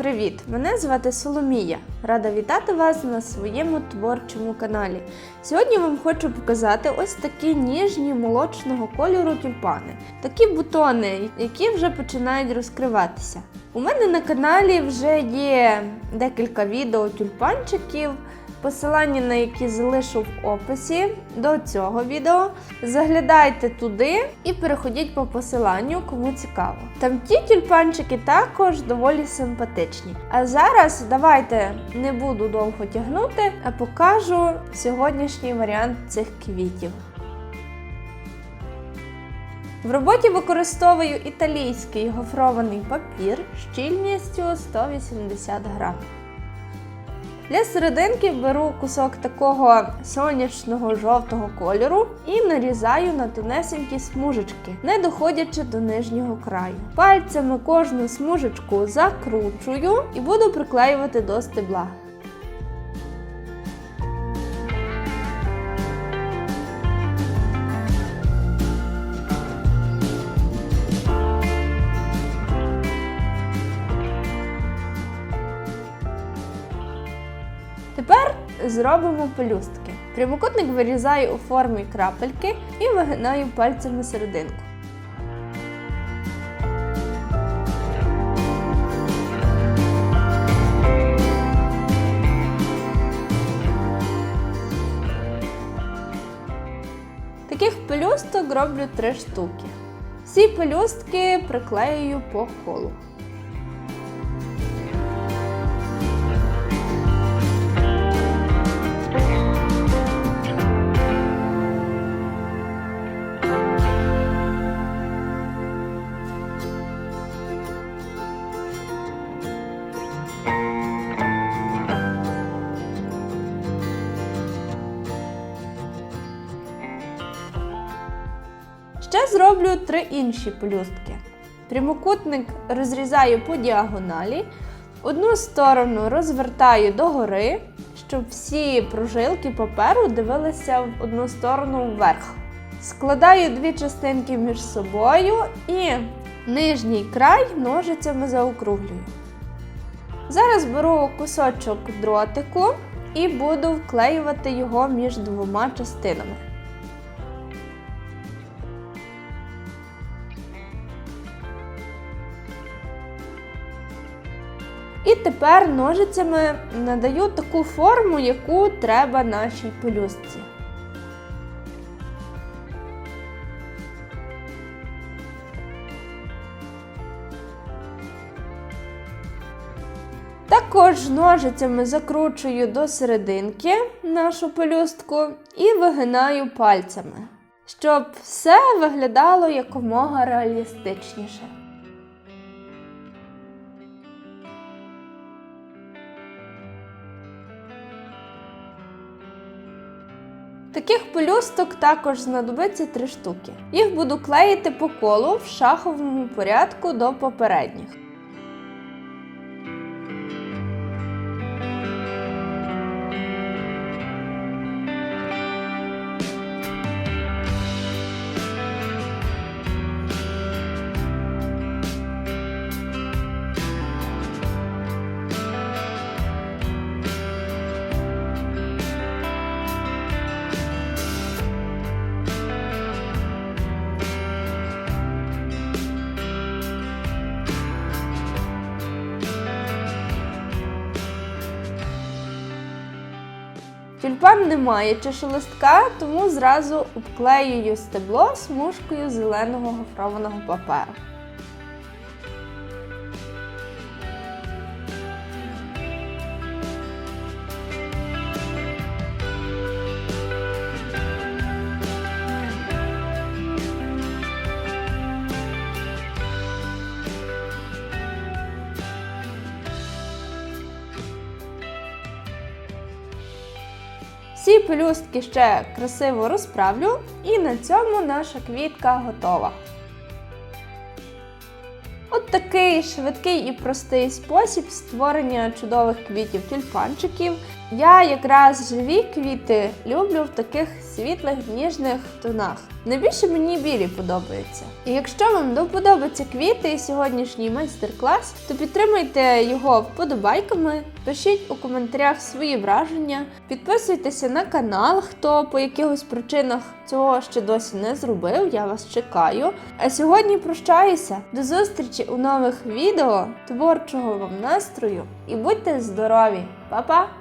привіт! Мене звати Соломія. Рада вітати вас на своєму творчому каналі. Сьогодні вам хочу показати ось такі ніжні молочного кольору тюльпани. Такі бутони, які вже починають розкриватися. У мене на каналі вже є декілька відео тюльпанчиків, посилання на які залишу в описі до цього відео. Заглядайте туди і переходіть по посиланню, кому цікаво. Там ті тюльпанчики також доволі симпатичні. А зараз давайте не буду довго тягнути, а покажу сьогоднішній варіант цих квітів. В роботі використовую італійський гофрований папір щільністю 180 грам. Для серединки беру кусок такого сонячного жовтого кольору і нарізаю на тонесенькі смужечки, не доходячи до нижнього краю. Пальцями кожну смужечку закручую і буду приклеювати до стебла. Тепер зробимо пелюстки. Прямокутник вирізаю у формі крапельки і вигинаю пальцями серединку. Таких пелюсток роблю три штуки. Всі пелюстки приклеюю по колу. Зроблю три інші пелюстки. Прямокутник розрізаю по діагоналі, одну сторону розвертаю догори, щоб всі прожилки паперу дивилися в одну сторону вверх. Складаю дві частинки між собою і нижній край ножицями заокруглюю. Зараз беру кусочок дротику і буду вклеювати його між двома частинами. І тепер ножицями надаю таку форму, яку треба нашій пелюстці. Також ножицями закручую до серединки нашу пелюстку і вигинаю пальцями, щоб все виглядало якомога реалістичніше. Таких пелюсток також знадобиться три штуки. Їх буду клеїти по колу в шаховому порядку до попередніх. Тюльпан не має чашелистка, тому зразу обклеюю стебло смужкою зеленого гофрованого паперу. Всі пелюстки ще красиво розправлю, і на цьому наша квітка готова. От такий швидкий і простий спосіб створення чудових квітів тюльпанчиків Я якраз живі квіти люблю в таких світлих ніжних тонах. Найбільше мені білі подобаються. І якщо вам до вподоби ці квіти і сьогоднішній майстер-клас, то підтримуйте його вподобайками, пишіть у коментарях свої враження, підписуйтеся на канал, хто по якихось причинах цього ще досі не зробив. Я вас чекаю. А сьогодні прощаюся. До зустрічі у нових відео. Творчого вам настрою і будьте здорові! Па-па!